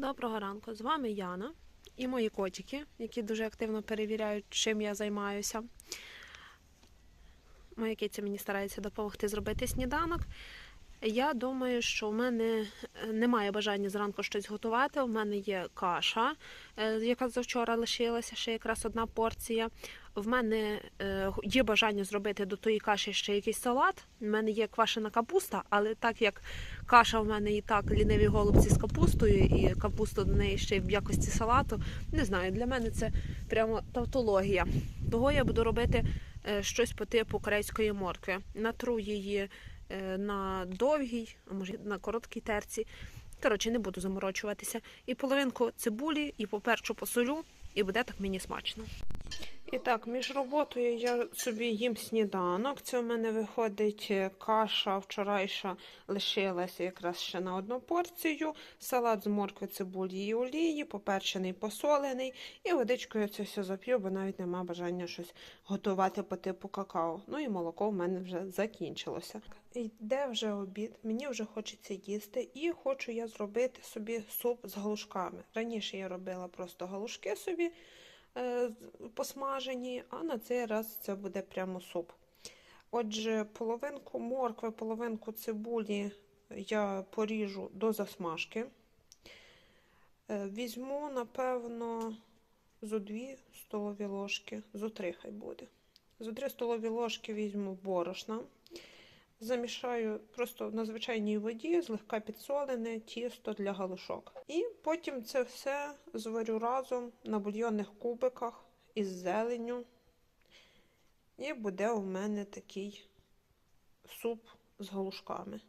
Доброго ранку, з вами Яна і мої котики, які дуже активно перевіряють, чим я займаюся. Моя киця мені старається допомогти зробити сніданок. Я думаю, що в мене е, немає бажання зранку щось готувати. У мене є каша, е, яка завчора лишилася, ще якраз одна порція. В мене е, є бажання зробити до тої каші ще якийсь салат. У мене є квашена капуста, але так як каша в мене і так ліниві голубці з капустою, і капуста до неї ще й в якості салату. Не знаю, для мене це прямо тавтологія. Того я буду робити щось по типу корейської моркви. Натру її на довгій, а може на короткій терці. Коротше, не буду заморочуватися. І половинку цибулі, і поперчу посолю, і буде так мені смачно. І так, між роботою я собі їм сніданок. Це у мене виходить е, каша вчорайша лишилася якраз ще на одну порцію. Салат з моркви, цибулі і олії, поперчений, посолений. І водичкою це все зап'ю, бо навіть нема бажання щось готувати по типу какао. Ну і молоко в мене вже закінчилося. Йде вже обід, мені вже хочеться їсти, і хочу я зробити собі суп з галушками. Раніше я робила просто галушки собі посмажені, а на цей раз це буде прямо суп. Отже, половинку моркви, половинку цибулі я поріжу до засмажки. Е, Візьму, напевно, зо дві столові ложки, зо три хай буде. Зо три столові ложки візьму борошна. Замішаю просто на звичайній воді, злегка підсолене тісто для галушок. І потім це все зварю разом на бульйонних кубиках із зеленню. І буде у мене такий суп з галушками.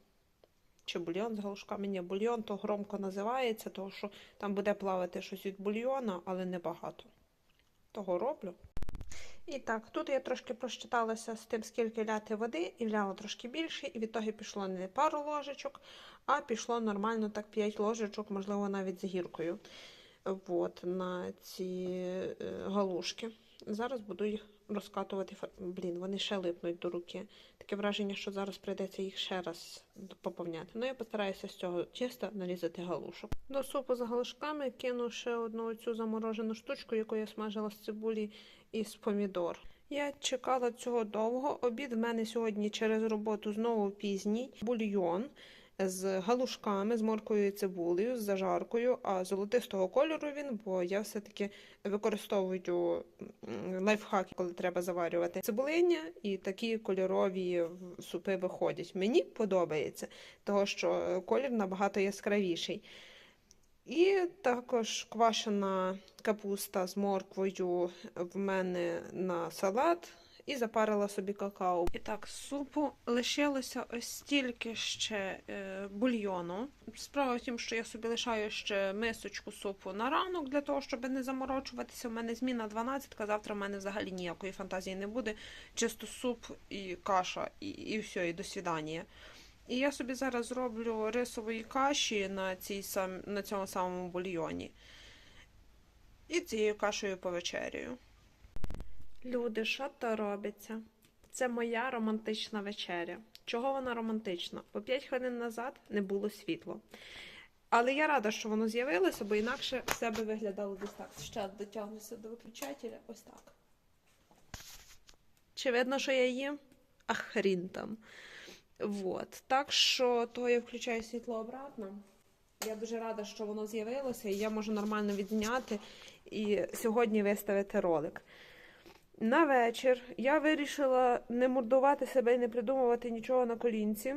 Чи бульйон з галушками? Ні, бульйон то громко називається, тому що там буде плавати щось від бульйона, але небагато. Того роблю. І так, тут я трошки прочиталася з тим, скільки ляти води, і вляла трошки більше, і від того пішло не пару ложечок, а пішло нормально так 5 ложечок, можливо, навіть з гіркою. От, на ці е, галушки. Зараз буду їх розкатувати. Блін, вони ще липнуть до руки. Таке враження, що зараз прийдеться їх ще раз поповняти. Ну, я постараюся з цього чисто нарізати галушок. До супу з галушками кину ще одну цю заморожену штучку, яку я смажила з цибулі і з помідор. Я чекала цього довго. Обід в мене сьогодні через роботу знову пізній. Бульйон з галушками, з моркою і цибулею, з зажаркою, а золотистого кольору він, бо я все-таки використовую лайфхаки, коли треба заварювати цибулиння, і такі кольорові супи виходять. Мені подобається, того що колір набагато яскравіший. І також квашена капуста з морквою в мене на салат. І запарила собі какао. І так, з супу лишилося ось стільки ще е, бульйону. Справа в тім, що я собі лишаю ще мисочку супу на ранок для того, щоб не заморочуватися. У мене зміна 12, завтра в мене взагалі ніякої фантазії не буде. Чисто суп і каша, і, і все, і до свідання. І я собі зараз зроблю рисової каші на, цій сам, на цьому самому бульйоні. І цією кашею повечеряю. Люди, що то робиться? Це моя романтична вечеря. Чого вона романтична? Бо 5 хвилин назад не було світла. Але я рада, що воно з'явилося, бо інакше все би виглядало десь так. Ще дотягнуся до виключателя. Ось так. Чи видно, що я їм? А хрін там. Вот. Так що то я включаю світло обратно. Я дуже рада, що воно з'явилося, і я можу нормально відзняти і сьогодні виставити ролик. На вечір я вирішила не мордувати себе і не придумувати нічого на колінці.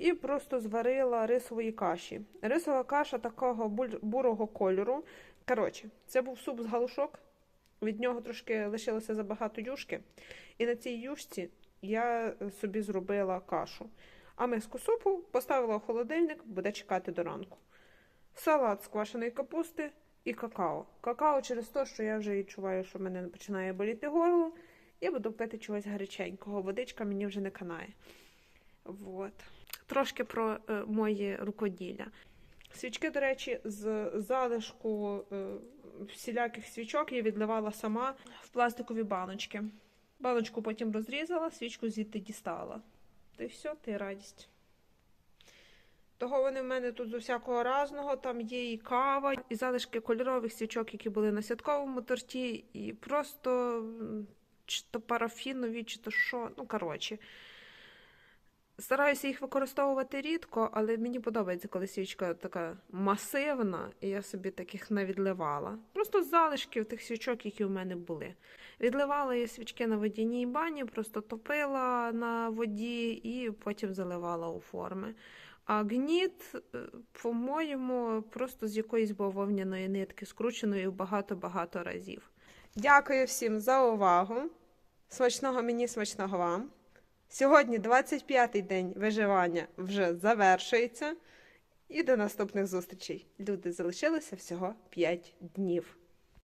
І просто зварила рисової каші. Рисова каша такого бурого кольору. Коротше, це був суп з галушок. Від нього трошки лишилося забагато юшки. І на цій юшці я собі зробила кашу. А миску супу поставила в холодильник, буде чекати до ранку. Салат з квашеної капусти і какао. Какао через те, що я вже відчуваю, що мене починає боліти горло. Я буду пити чогось гаряченького. Водичка мені вже не канає. Вот. Трошки про е, моє рукоділля. Свічки, до речі, з залишку е, всіляких свічок я відливала сама в пластикові баночки. Баночку потім розрізала, свічку звідти дістала. Та й все, ти радість. Того вони в мене тут з усякого разного, там є і кава, і залишки кольорових свічок, які були на святковому торті, і просто чи то парафінові, чи то що. Ну, коротше. Стараюся їх використовувати рідко, але мені подобається, коли свічка така масивна, і я собі таких не відливала. Просто з залишків тих свічок, які в мене були. Відливала я свічки на водяній бані, просто топила на воді і потім заливала у форми. А гніт, е, по-моєму, просто з якоїсь бавовняної нитки, скрученої багато-багато разів. Дякую всім за увагу. Смачного мені, смачного вам. Сьогодні 25-й день виживання вже завершується. І до наступних зустрічей. Люди залишилося всього 5 днів.